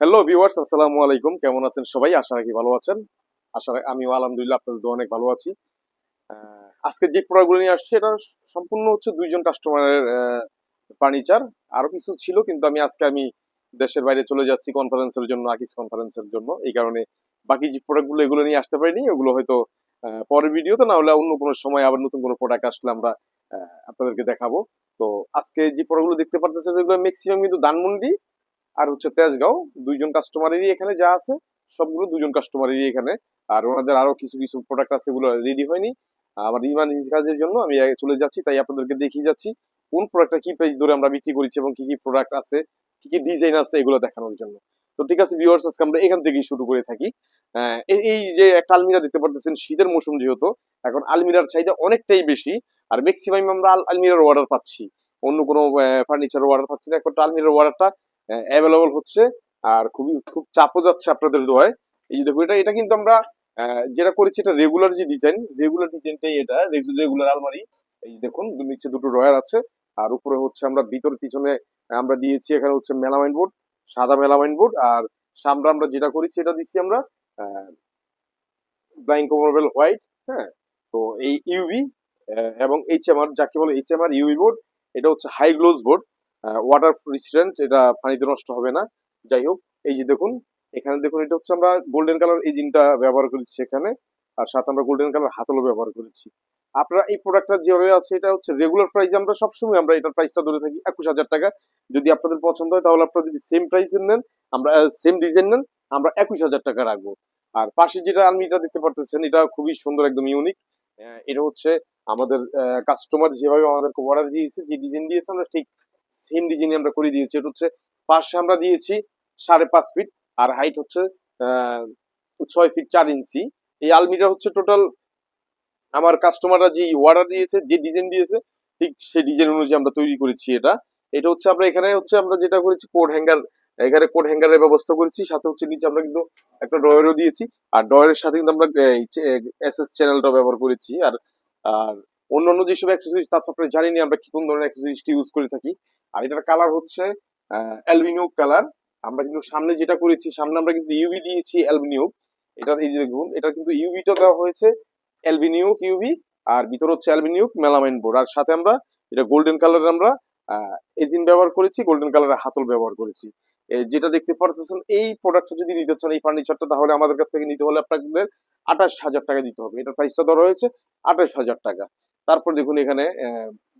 Hello viewers আসসালামু আলাইকুম। কেমন আছেন সবাই? আশা রাখি ভালো আছেন। আশা রাখি আমিও আলহামদুলিল্লাহ আপনাদের দোয়া অনেক ভালো আছি। আজকে যে প্রোডাক্টগুলো নিয়ে আসছি, এটা সম্পূর্ণ হচ্ছে দুইজন কাস্টমারের ফার্নিচার আরও কিছু ছিল, কিন্তু আমি আজকে আমি দেশের বাইরে চলে যাচ্ছি কনফারেন্সের জন্য আকিস কনফারেন্সের জন্য। এই কারণে বাকি যে প্রোডাক্টগুলো এগুলো নিয়ে আসতে পারিনি। ওগুলো হয়তো পরের ভিডিওতে না হলে অন্য কোনো সময় আবার নতুন কোনো প্রোডাক্ট আসলে আমরা আপনাদেরকে দেখাবো। তো আজকে যে প্রোডাক্টগুলো দেখতে পারতেছেন, এগুলো ম্যাক্সিমাম কিন্তু ধানমন্ডি আর হচ্ছে তেজগাঁও, দুইজন কাস্টমারেরই এখানে যা আছে, সবগুলো দুজন কাস্টমারেরই এখানে। আর ওনাদের আরও কিছু কিছু প্রোডাক্ট আছে, এগুলো রেডি হয়নি। আমার ইমার্জেন্সি কাজের জন্য আমি চলে যাচ্ছি, তাই আপনাদেরকে দেখিয়ে যাচ্ছি কোন প্রোডাক্টটা কি প্রাইস ধরে আমরা বিক্রি করেছি এবং কি কি প্রোডাক্ট আছে, কি কি ডিজাইন আছে, এগুলো দেখানোর জন্য। তো ঠিক আছে ভিউয়ার্স আজকে আমরা এখান থেকেই শুরু করে থাকি। এই যে একটা আলমিরা দেখতে পারতেছেন, শীতের মৌসুম যেহেতু, এখন আলমিরার চাহিদা অনেকটাই বেশি। আর ম্যাক্সিমাম আমরা আলমিরার অর্ডার পাচ্ছি। অন্য কোনো ফার্নিচার অর্ডার পাচ্ছি না একটা আলমিরার অর্ডারটা অ্যাভেলেবল হচ্ছে আর খুবই, খুব চাপও যাচ্ছে আপনাদের দোয়ায় এই যে দেখো এটা এটা কিন্তু আমরা যেটা করেছি, এটা রেগুলার যে ডিজাইন রেগুলার ডিজাইনটাই এটা রেগুলার আলমারি। এই দেখুন নিচে দুটো ড্রয়ার আছে, আর উপরে হচ্ছে আমরা ভিতর, পিছনে আমরা দিয়েছি, এখানে হচ্ছে মেলামাইন বোর্ড, সাদা মেলামাইন বোর্ড, আর সামনে আমরা যেটা করেছি এটা দিচ্ছি আমরা ব্লাইং কভারেবল হোয়াইট হ্যাঁ? তো এই ইউভি এবং এইচএমআর যাকে বলে এইচএমআর ইউভি বোর্ড এটা হচ্ছে high gloss board water resistant এটা পানিতে নষ্ট হবে না। যাই হোক, এই যে দেখুন, এখানে দেখুন, এটা হচ্ছে আমরা গোল্ডেন কালার এই জিনটা ব্যবহার করেছি এখানে আর সাথে আমরা গোল্ডেন কালার হাতলও ব্যবহার করেছি। আপনারা এই প্রোডাক্টটা যেভাবে আছে, এটা হচ্ছে রেগুলার প্রাইস আমরা সবসময় আমরা এটার প্রাইসটা ধরে থাকি একুশ হাজার টাকা। যদি আপনাদের পছন্দ হয়, তাহলে আপনারা যদি সেম প্রাইসের নেন, আমরা সেম ডিজাইন নেন, আমরা একুশ হাজার টাকা রাখব। আর পাশে যেটা আলমিটা দেখতে পারতেছেন, এটা খুবই সুন্দর, একদম ইউনিক এটা হচ্ছে আমাদের কাস্টমার যেভাবে আমাদেরকে অর্ডার দিয়েছে, যে ডিজাইন দিয়েছে, আমরা ঠিক সেম ডিজাইন আমরা করে দিয়েছি। এটা হচ্ছে পাশে আমরা দিয়েছি সাড়ে পাঁচ ফিট আর হাইট হচ্ছে ছয় ফিট চার ইঞ্চি। এই আলমিটা হচ্ছে টোটাল আমার কাস্টমাররা যে অর্ডার দিয়েছে, যে ডিজাইন দিয়েছে, ঠিক সেই ডিজাইন অনুযায়ী আমরা তৈরি করেছি এটা। এটা হচ্ছে আমরা এখানে হচ্ছে আমরা যেটা করেছি, কোড হ্যাঙ্গার এখানে কোড হ্যাঙ্গারের ব্যবস্থা করেছি। সাথে হচ্ছে নিচে আমরা কিন্তু একটা ড্রয়ারও দিয়েছি। আর ড্রয়ারের সাথে কিন্তু আমরা এস এস চ্যানেলটা ব্যবহার করেছি। আর আর অন্যান্য যেসব অ্যাক্সেসরিজ তা তো জানিনি আমরা কি কোন ধরনের অ্যাক্সেসরিজটি ইউজ করে থাকি। আর এটার কালার হচ্ছে অ্যালবিনিউ কালার আমরা কিন্তু সামনে যেটা করেছি, সামনে আমরা কিন্তু ইউভি দিয়েছি অ্যালবিনিউ এটার এই যে দেখুন এটা কিন্তু ইউভিটা দেওয়া হয়েছে অ্যালবিনিউক ইউভি আর ভিতর হচ্ছে অ্যালবিনিউক মেলামাইন বোর্ড আর সাথে আমরা এটা গোল্ডেন কালারের আমরা এজিন ব্যবহার করেছি গোল্ডেন কালারের হাতল ব্যবহার করেছি। যেটা দেখতে পারতেছেন, এই প্রোডাক্টটা যদি নিতে চান, এই ফার্নিচারটা তাহলে আমাদের কাছ থেকে নিতে হলে আপনাদের আঠাশ হাজার টাকা দিতে হবে। এটার প্রাইসটা ধরা হয়েছে আঠাশ হাজার টাকা। তারপর দেখুন এখানে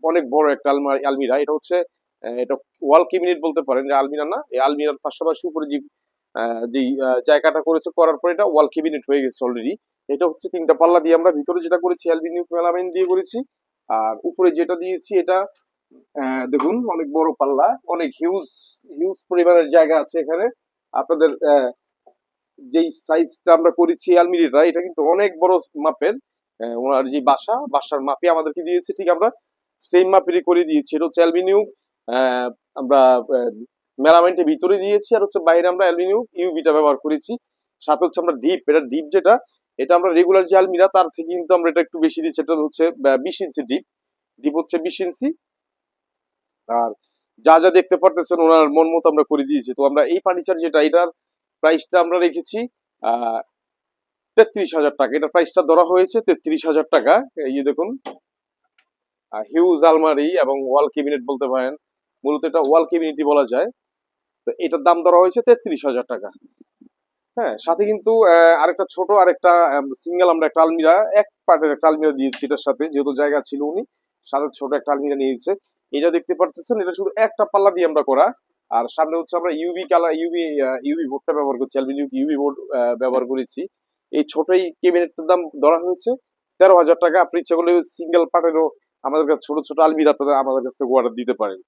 অনেক বড় একটা আলমারি, আলমিরা। এটা হচ্ছে এটা ওয়াল ক্যাবিনেট বলতে পারেন? যে আলমিরা না এই আলমিরার পাশাপাশি উপরে যে আহ, জায়গাটা করেছে করার পর এটা ওয়াল ক্যাবিনেট হয়ে গেছে অলরেডি এটা হচ্ছে তিনটা পাল্লা দিয়ে আমরা ভিতরে যেটা করেছি অ্যালবিনিউ মেলামাইন দিয়ে করেছি আর উপরে যেটা দিয়েছি এটা দেখুন অনেক বড় পাল্লা অনেক হিউজ হিউজ পরিমাণের জায়গা আছে এখানে। আপনাদের যেই সাইজটা আমরা করেছি আলমিরিটা এটা কিন্তু অনেক বড় মাপের ওনার যে বাসা বাসার মাপে আমাদেরকে দিয়েছে ঠিক আমরা সেম মাপেরই করে দিয়েছি। এটা হচ্ছে অ্যালবিনিউ আমরা মেলামেন্টের ভিতরে দিয়েছি আর হচ্ছে বাইরে আমরা অ্যালবিনিউ ইউবিটা ব্যবহার করেছি। সাথে হচ্ছে আমরা ডিপ, এটা ডিপ যেটা, এটা আমরা রেগুলার যে আলমিরা, তার থেকে কিন্তু আমরা এটা একটু বেশি দিচ্ছি। এটা হচ্ছে বিশ ইঞ্চি ডিপ। ডিপ হচ্ছে বিশ ইঞ্চি। আর যা যা দেখতে পারতেছেন ওনার মন মতো আমরা করে দিয়েছি। তো আমরা এই ফার্নিচার যেটা, এটার প্রাইসটা আমরা রেখেছি তেত্রিশ হাজার টাকা। এটার প্রাইসটা ধরা হয়েছে তেত্রিশ হাজার টাকা। এই দেখুন হিউজ আলমারি এবং ওয়াল ক্যাবিনেট বলতে পারেন। মূলত এটা ওয়াল ক্যাবিনেটই বলা যায়। তো এটার দাম ধরা হয়েছে তেত্রিশ হাজার টাকা। হ্যাঁ সাথে কিন্তু আরেকটা ছোট, আরেকটা সিঙ্গেল আমরা একটা আলমিরা, এক পার্টের একটা আলমিরা দিয়েছি এটার সাথে, যেহেতু জায়গা ছিল উনি, সাথে ছোট একটা আলমিরা নিয়েছে। এটা দেখতে পারতেছেন, এটা শুধু একটা পাল্লা দিয়ে আমরা করা। আর সামনে হচ্ছে আমরা ইউভি কালার ইউভি ইউভি বোর্ডটা ব্যবহার করছি অ্যালবিনিউ ইউভি বোর্ড ব্যবহার করেছি। এই ছোট এই কেবিনেটটার দাম ধরা হয়েছে তেরো হাজার টাকা। আপনি ইচ্ছা করলে সিঙ্গেল পার্টেরও আমাদের কাছে ছোট ছোট আলমিরা আপনারা আমাদের কাছ থেকে অর্ডার দিতে পারেন।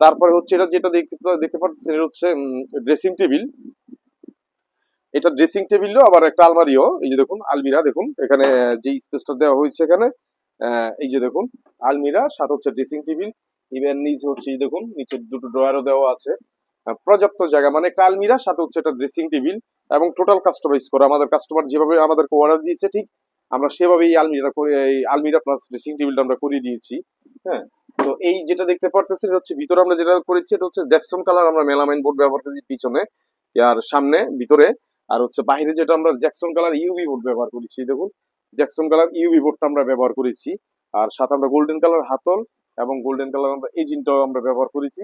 তারপরে হচ্ছে এটা যেটা দেখতে দেখতে পাচ্ছেন এটা হচ্ছে ড্রেসিং টেবিল এটা ড্রেসিং টেবিলও আবার একটা আলমারিও। এই যে দেখুন, আলমিরা, দেখুন, এখানে যে স্পেসটা দেওয়া হয়েছে এখানে এই যে দেখুন, আলমিরা, সাথে হচ্ছে ড্রেসিং টেবিল ইভেন নিচে হচ্ছে, এই দেখুন, নিচে দুটো ড্রয়ারও দেওয়া আছে। পর্যাপ্ত জায়গা মানে একটা আলমিরা, সাথে হচ্ছে একটা ড্রেসিং টেবিল এবং টোটাল কাস্টমাইজ করা। আমাদের কাস্টমার যেভাবে আমাদেরকে অর্ডার দিয়েছে, ঠিক আমরা সেভাবেই আলমিরা করে, এই আলমিরা প্লাস ড্রেসিং টেবিলটা আমরা করিয়ে দিয়েছি হ্যাঁ। তো এই যেটা দেখতে পারতেছেন এটা হচ্ছে ভিতরে আমরা যেটা করেছি, এটা হচ্ছে জ্যাকসন কালার আমরা মেলামাইন বোর্ড ব্যবহার করেছি পিছনে আর সামনে, ভিতরে। আর হচ্ছে বাইরে যেটা আমরা জ্যাকসন কালার ইউভি বোর্ড ব্যবহার করেছি দেখুন। জ্যাকসন কালার ইউভি বোর্ডটা আমরা ব্যবহার করেছি। আর সাথে আমরা গোল্ডেন কালার হাতল এবং গোল্ডেন কালার আমরা এজিনটাও আমরা ব্যবহার করেছি।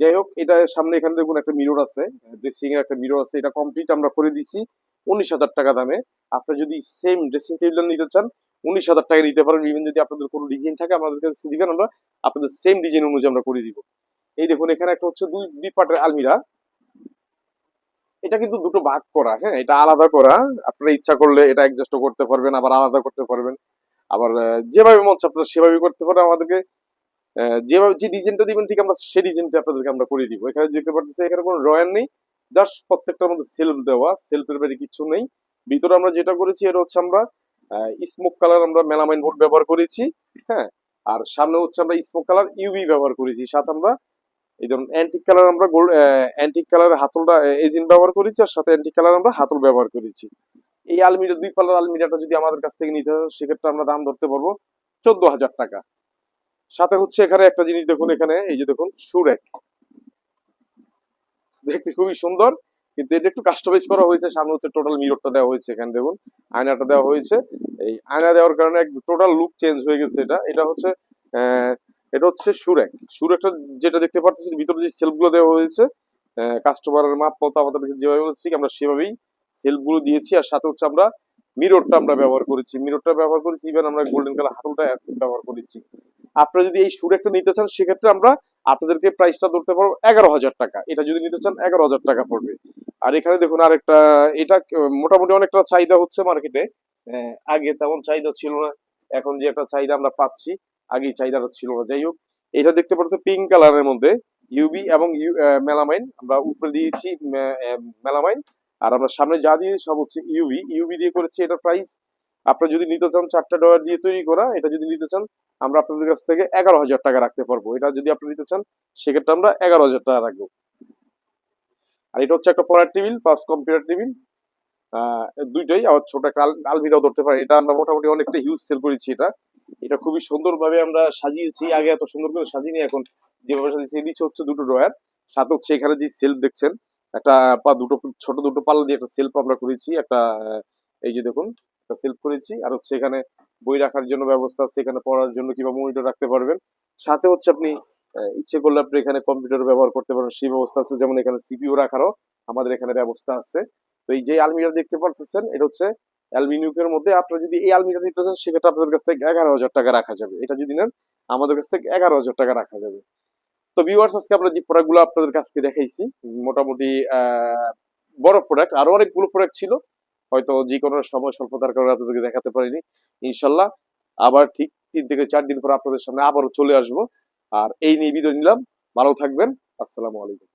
যাই হোক, এটা সামনে এখানে দেখুন একটা মিরর আছে ড্রেসিং এর একটা মিরর আছে। এটা কমপ্লিট আমরা করে দিছি উনিশ হাজার টাকা দামে। আপনি যদি সেম ড্রেসিং টেবিল নিতে চান, উনিশ হাজার টাকা নিতে পারেন। ইভেন যদি আপনাদের কোনো ডিজাইন থাকে, আমাদের কাছে দিবেন। আমরা আপনাদের সেম ডিজাইন অনুযায়ী আমরা করে দিব। এই দেখুন, এখানে একটা হচ্ছে দুই দুই পাটের আলমিরা। এটা কিন্তু দুটো ভাগ করা হ্যাঁ? এটা আলাদা করা। আপনারা ইচ্ছা করলে এটা অ্যাডজাস্ট করতে পারবেন, আবার আলাদা করতে পারবেন। আবার যেভাবে মন আপনারা সেভাবে করতে পারেন আমাদেরকে। যেভাবে যে ডিজাইনটা দিবেন, ঠিক আমরা সেই ডিজাইনটা আপনাদেরকে আমরা করে দিব। এখানে দেখতে পাচ্ছি এখানে কোনো রয়ার নেই। জাস্ট প্রত্যেকটার মধ্যে সেলফ দেওয়া সেলফের বাইরে কিছু নেই। ভিতরে আমরা যেটা করেছি, এটা হচ্ছে আমরা স্মোক কালার আমরা মেলামাইন বোর্ড ব্যবহার করেছি হ্যাঁ? আর সামনে হচ্ছে আমরা স্মোক কালার ইউভি ব্যবহার করেছি সাথে আমরা এই ধরুন অ্যান্টিক কালার আমরা গোল্ড অ্যান্টিক কালারের হাতলটা এজিন ব্যবহার করেছি আর সাথে অ্যান্টিক কালার আমরা হাতল ব্যবহার করেছি। এই আলমিরা, দুই পাল্লার আলমিরাটা যদি আমাদের কাছ থেকে নিতে হয়, সেক্ষেত্রে আমরা দাম ধরতে পারব চোদ্দ হাজার টাকা। সাথে হচ্ছে এখানে একটা জিনিস দেখুন এখানে, এই যে দেখুন, সুরেক। দেখতে খুবই সুন্দর। কিন্তু এটা একটু কাস্টমাইজ করা হয়েছে। সামনে হচ্ছে টোটাল মিররটা দেওয়া হয়েছে এখানে, দেখুন। আয়নাটা দেওয়া হয়েছে। এই আয়না দেওয়ার কারণে এক টোটাল লুক চেঞ্জ হয়ে গেছে এটা। এটা হচ্ছে এটা হচ্ছে সুরেক। সুরেকটা যেটা দেখতে পাচ্ছেন ভিতরে যে সেলফগুলো দেওয়া হয়েছে কাস্টমারের মাপ মতো আমাদের যেভাবে ঠিক আমরা সেভাবেই সেলফগুলো দিয়েছি। আর সাথে হচ্ছে আমরা মিররটা আমরা ব্যবহার করেছি। মিররটা ব্যবহার করেছি ইভেন আমরা গোল্ডেন কালার হাতলটা ব্যবহার করেছি। আপনারা যদি এই সুরেকটা নিতে চান, সেক্ষেত্রে আমরা আপনাদেরকে প্রাইসটা ধরতে পারব এগারো হাজার টাকা। এটা যদি নিতে চান, এগারো হাজার টাকা পড়বে। আর এখানে দেখুন আরেকটা, এটা মোটামুটি অনেকটা চাহিদা হচ্ছে মার্কেটে আগে তেমন চাহিদা ছিল না। এখন যে একটা চাহিদা আমরা পাচ্ছি আগে চাহিদাটা ছিল না। যাই হোক, এটা দেখতে পাচ্ছেন পিঙ্ক কালারের মধ্যে। ইউবি এবং মেলামাইন আমরা উপরে দিয়েছি মেলামাইন আর আমরা সামনে যা দিয়ে সব হচ্ছে ইউবি ইউবি দিয়ে করেছি এটা প্রাইস আপনারা যদি নিতে চান চারটা ডলার দিয়ে তৈরি করা, এটা যদি নিতে চান, আমরা আপনাদের কাছ থেকে এগারো হাজার টাকা রাখতে পারব। এটা যদি আপনি নিতে চান, সেক্ষেত্রে আমরা এগারো হাজার টাকা রাখব। আর এটা হচ্ছে একটা পড়ার টেবিল প্লাস কম্পিউটার টেবিল দুইটাই আবার ছোট একটা আল- আলমিরাও ধরতে পারি। এটা আমরা মোটামুটি অনেকটা হিউজ সেল করেছি এটা। এটা খুবই সুন্দরভাবে আমরা সাজিয়েছি। আগে এত সুন্দর করে সাজিয়ে এখন যেভাবে সাজিয়েছি নিচে হচ্ছে দুটো ড্রয়ার। সাথে হচ্ছে এখানে যে সেলফ দেখছেন একটা পা দুটো ছোট দুটো পাল্লা দিয়ে একটা সেলফ আমরা করেছি, একটা, এই যে দেখুন, একটা সেলফ করেছি। আর হচ্ছে এখানে বই রাখার জন্য ব্যবস্থা এখানে পড়ার জন্য কিংবা মনিটর রাখতে পারবেন। সাথে হচ্ছে আপনি ইচ্ছে করলে আপনি এখানে কম্পিউটার ব্যবহার করতে পারেন। সেই ব্যবস্থা আছে, যেমন এখানে সিপিইউ রাখারও আমাদের এখানে ব্যবস্থা আছে। তো এই যে আলমিরা দেখতে পারতেছেন, এটা হচ্ছে অ্যালমিনিউকের মধ্যে আপনারা যদি এই আলমিরা নিতে চান, সেক্ষেত্রে আপনাদের কাছ থেকে এগারো হাজার টাকা রাখা যাবে। এটা যদি নেন, আমাদের কাছ থেকে এগারো হাজার টাকা রাখা যাবে। তো ভিউয়ার্স আজকে আমরা যে প্রোডাক্টগুলো আপনাদের কাছকে দেখাইছি, মোটামুটি বড় প্রোডাক্ট আরও অনেকগুলো প্রোডাক্ট ছিল। হয়তো যে কোনো সময় স্বল্পতার কারণে আপনাদেরকে দেখাতে পারিনি, ইনশাল্লাহ। আবার ঠিক তিন থেকে চার দিন পর আপনাদের সামনে আবারও চলে আসব। আর এই নিয়ে বিদায় নিলাম। ভালো থাকবেন। আসসালামু আলাইকুম।